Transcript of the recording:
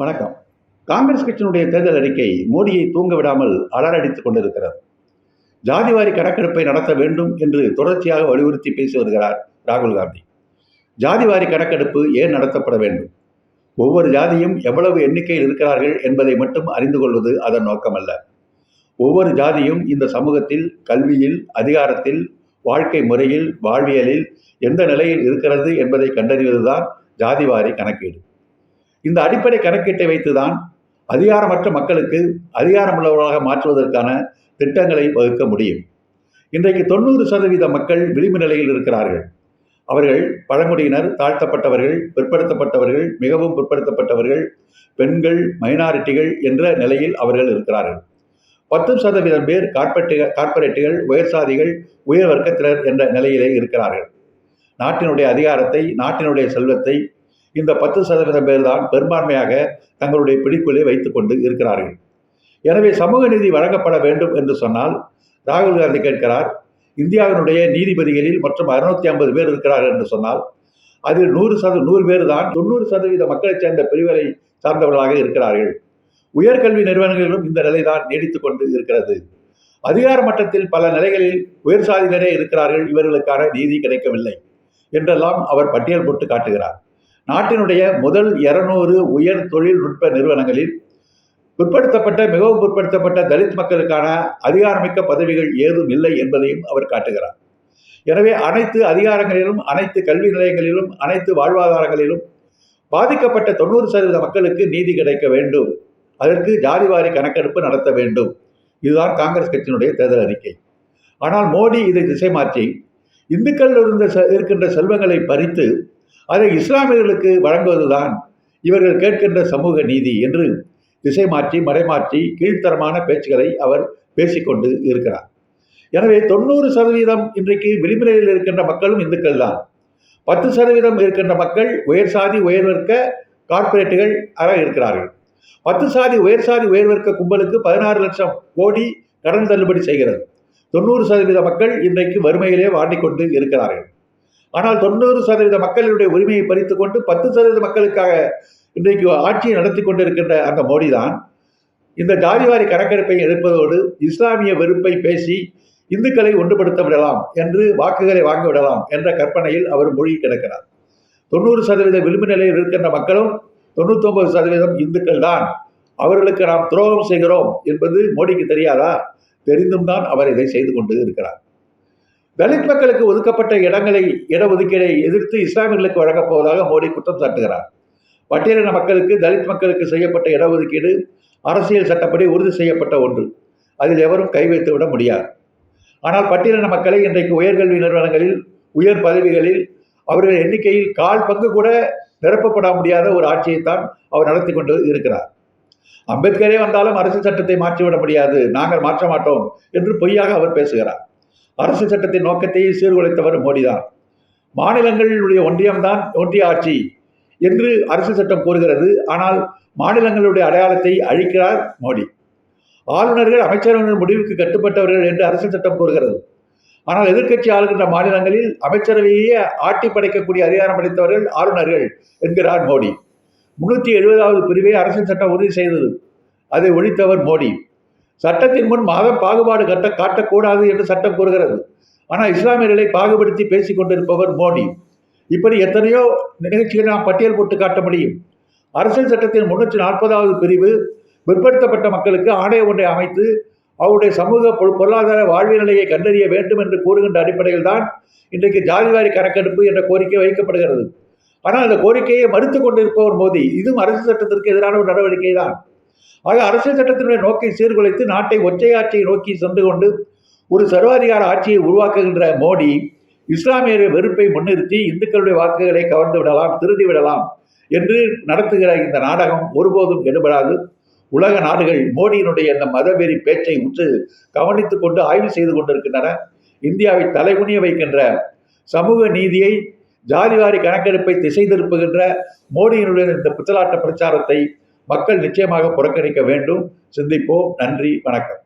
வணக்கம். காங்கிரஸ் கட்சியினுடைய தேர்தல் அறிக்கை மோடியை தூங்க விடாமல் அலரடித்துக் கொண்டிருக்கிறது. ஜாதிவாரி கணக்கெடுப்பை நடத்த வேண்டும் என்று தொடர்ச்சியாக வலியுறுத்தி பேசி வருகிறார் ராகுல் காந்தி. ஜாதிவாரி கணக்கெடுப்பு ஏன் நடத்தப்பட வேண்டும்? ஒவ்வொரு ஜாதியும் எவ்வளவு எண்ணிக்கையில் இருக்கிறார்கள் என்பதை மட்டும் அறிந்து கொள்வது அதன் நோக்கமல்ல. ஒவ்வொரு ஜாதியும் இந்த சமூகத்தில் கல்வியில் அதிகாரத்தில் வாழ்க்கை முறையில் வாழ்வியலில் எந்த நிலையில் இருக்கிறது என்பதை கண்டறிவதுதான் ஜாதிவாரி கணக்கீடு. இந்த அடிப்படை கணக்கீட்டை வைத்துதான் அதிகாரமற்ற மக்களுக்கு அதிகாரமுள்ளவர்களாக மாற்றுவதற்கான திட்டங்களை வகுக்க முடியும். இன்றைக்கு தொண்ணூறு சதவீத மக்கள் விளிம்பு நிலையில் இருக்கிறார்கள். அவர்கள் பழங்குடியினர் தாழ்த்தப்பட்டவர்கள் பிற்படுத்தப்பட்டவர்கள் மிகவும் பிற்படுத்தப்பட்டவர்கள் பெண்கள் மைனாரிட்டிகள் என்ற நிலையில் அவர்கள் இருக்கிறார்கள். பத்து சதவீதம் பேர் கார்பரேட்டு கார்ப்பரேட்டுகள் உயர்சாதிகள் உயர் வர்க்கத்தினர் என்ற நிலையிலே இருக்கிறார்கள். நாட்டினுடைய அதிகாரத்தை நாட்டினுடைய செல்வத்தை இந்த பத்து சதவீதம் பேர் தான் பெரும்பான்மையாக தங்களுடைய பிடிப்புகளை வைத்துக்கொண்டு இருக்கிறார்கள். எனவே சமூக நீதி வழங்கப்பட வேண்டும் என்று சொன்னால் ராகுல் காந்தி கேட்கிறார் இந்தியாவினுடைய நீதிபதிகளில் மற்றும் அறுநூத்தி ஐம்பது பேர் இருக்கிறார்கள் என்று சொன்னால் அதில் நூறு சத நூறு பேர் தான் தொண்ணூறு சதவீத மக்களைச் சேர்ந்த பிரிவுகளை சார்ந்தவர்களாக இருக்கிறார்கள். உயர்கல்வி நிறுவனங்களிலும் இந்த நிலைதான் நீடித்துக் கொண்டு இருக்கிறது. அதிகார மட்டத்தில் பல நிலைகளில் உயர் சாதியினரே இருக்கிறார்கள் இவர்களுக்கான நீதி கிடைக்கவில்லை என்றெல்லாம் அவர் பட்டியல் போட்டு காட்டுகிறார். நாட்டினுடைய முதல் இருநூறு உயர் தொழில்நுட்ப நிறுவனங்களில் பிற்படுத்தப்பட்ட மிகவும் பிற்படுத்தப்பட்ட தலித் மக்களுக்கான அதிகாரமிக்க பதவிகள் ஏதும் இல்லை என்பதையும் அவர் காட்டுகிறார். எனவே அனைத்து அதிகாரங்களிலும் அனைத்து கல்வி நிலையங்களிலும் அனைத்து வாழ்வாதாரங்களிலும் பாதிக்கப்பட்ட தொண்ணூறு சதவீத மக்களுக்கு நீதி கிடைக்க வேண்டும். அதற்கு ஜாதிவாரி கணக்கெடுப்பு நடத்த வேண்டும். இதுதான் காங்கிரஸ் கட்சியினுடைய தேர்தல் அறிக்கை. ஆனால் மோடி இதை திசை மாற்றி இந்துக்கள் இருந்த இருக்கின்ற செல்வங்களை பறித்து அதை இஸ்லாமியர்களுக்கு வழங்குவதுதான் இவர்கள் கேட்கின்ற சமூக நீதி என்று திசை மாற்றி மறைமாற்றி கீழ்த்தரமான பேச்சுக்களை அவர் பேசிக்கொண்டு இருக்கிறார். எனவே தொண்ணூறு சதவீதம் இன்றைக்கு விளிம்பிலையில் இருக்கின்ற மக்களும் இந்துக்கள் தான். பத்து சதவீதம் இருக்கின்ற மக்கள் உயர் சாதி உயர்வர்க்க கார்ப்பரேட்டுகள் ஆக இருக்கிறார்கள். பத்து சாதி உயர் சாதி உயர்வர்க்க கும்பலுக்கு பதினாறு லட்சம் கோடி கடன் தள்ளுபடி செய்கிறது. தொண்ணூறு சதவீத மக்கள் இன்றைக்கு வறுமையிலே வாடிக்கொண்டு இருக்கிறார்கள். ஆனால் தொண்ணூறு சதவீத மக்களுடைய உரிமையை பறித்து கொண்டு பத்து சதவீத மக்களுக்காக இன்றைக்கு ஆட்சியை நடத்தி கொண்டிருக்கின்ற அந்த மோடி தான் இந்த ஜாதிவாரி கணக்கெடுப்பை எடுப்பதோடு இஸ்லாமிய வெறுப்பை பேசி இந்துக்களை ஒன்றுபடுத்த விடலாம் என்று வாக்குகளை வாங்க விடலாம் என்ற கற்பனையில் அவர் மொழி கிடக்கிறார். தொண்ணூறு சதவீத விளிம்பு நிலையில் இருக்கின்ற மக்களும் தொண்ணூத்தொன்பது சதவீதம் இந்துக்கள் தான் அவர்களுக்கு நாம் துரோகம் செய்கிறோம் என்பது மோடிக்கு தெரியாதா? தெரிந்தும் தான் அவர் இதை செய்து கொண்டு இருக்கிறார். தலித் மக்களுக்கு ஒதுக்கப்பட்ட இடங்களை இடஒதுக்கீடை எதிர்த்து இஸ்லாமியர்களுக்கு வழங்கப் போவதாக மோடி குற்றம் சாட்டுகிறார். பட்டியலின மக்களுக்கு தலித் மக்களுக்கு செய்யப்பட்ட இடஒதுக்கீடு அரசியல் சட்டப்படி உறுதி செய்யப்பட்ட ஒன்று. அதில் எவரும் கை வைத்து விட முடியாது. ஆனால் பட்டியலின மக்களை இன்றைக்கு உயர்கல்வி நிறுவனங்களில் உயர் பதவிகளில் அவர்கள் எண்ணிக்கையில் கால் பங்கு கூட நிரப்பப்பட முடியாத ஒரு ஆட்சியைத்தான் அவர் நடத்தி கொண்டு இருக்கிறார். அம்பேத்கரே வந்தாலும் அரசு சட்டத்தை மாற்றிவிட முடியாது. நாங்கள் மாற்ற மாட்டோம் என்று பொய்யாக அவர் பேசுகிறார். அரசு சட்டத்தின் நோக்கத்தையே சீர்குலைத்தவர் மோடிதான். மாநிலங்களுடைய ஒன்றியம்தான் ஒன்றிய ஆட்சி என்று அரசு சட்டம் கூறுகிறது. ஆனால் மாநிலங்களுடைய அடையாளத்தை அழிக்கிறார் மோடி. ஆளுநர்கள் அமைச்சரவர்கள் முடிவுக்கு கட்டுப்பட்டவர்கள் என்று அரசு சட்டம் கூறுகிறது. ஆனால் எதிர்க்கட்சி ஆளுகின்ற மாநிலங்களில் அமைச்சரவையே ஆட்டி படைக்கக்கூடிய அதிகாரம் படைத்தவர்கள் ஆளுநர்கள் என்கிறார் மோடி. முன்னூற்றி எழுபதாவது பிரிவை அரசின் சட்டம் உறுதி செய்தது. அதை ஒழித்தவர் மோடி. சட்டத்தின் முன் மத பாகுபாடு கட்ட காட்டக்கூடாது என்று சட்டம் கூறுகிறது. ஆனால் இஸ்லாமியர்களை பாகுபடுத்தி பேசிக் கொண்டிருப்பவர் மோடி. இப்படி எத்தனையோ நிகழ்ச்சிகளை நாம் பட்டியல் போட்டு காட்ட முடியும். அரசியல் சட்டத்தின் முன்னூற்றி நாற்பதாவது பிரிவு பிற்படுத்தப்பட்ட மக்களுக்கு ஆணைய ஒன்றை அமைத்து அவருடைய சமூக பொருளாதார வாழ்வியல் நிலையை கண்டறிய வேண்டும் என்று கூறுகின்ற அடிப்படையில் தான் இன்றைக்கு ஜாதிவாரி கணக்கெடுப்பு என்ற கோரிக்கை வைக்கப்படுகிறது. ஆனால் அந்த கோரிக்கையை மறுத்து கொண்டிருப்பவர் மோடி. இதுவும் அரசு சட்டத்திற்கு எதிரான ஒரு நடவடிக்கை தான் ஆக அரசியல் சட்டத்தினுடைய நோக்கை சீர்குலைத்து நாட்டை ஒற்றை ஆட்சியை நோக்கி சென்று கொண்டு ஒரு சர்வாதிகார ஆட்சியை உருவாக்குகின்ற மோடி இஸ்லாமியர் வெறுப்பை முன்னிறுத்தி இந்துக்களுடைய வாக்குகளை கவர்ந்து விடலாம் திருடி விடலாம் என்று நடத்துகிற இந்த நாடகம் ஒருபோதும் எடுபடாது உலக நாடுகள் மோடியினுடைய இந்த மதவெறி பேச்சை உற்று கவனித்துக் கொண்டு ஆய்வு செய்து கொண்டிருக்கின்றன. இந்தியாவை தலைகுனிய வைக்கின்ற சமூக நீதியை ஜாதிவாரி கணக்கெடுப்பை திசை திருப்புகின்ற மோடியினுடைய இந்த புத்தலாட்ட பிரச்சாரத்தை மக்கள் நிச்சயமாக புறக்கணிக்க வேண்டும். சிந்திப்போம். நன்றி. வணக்கம்.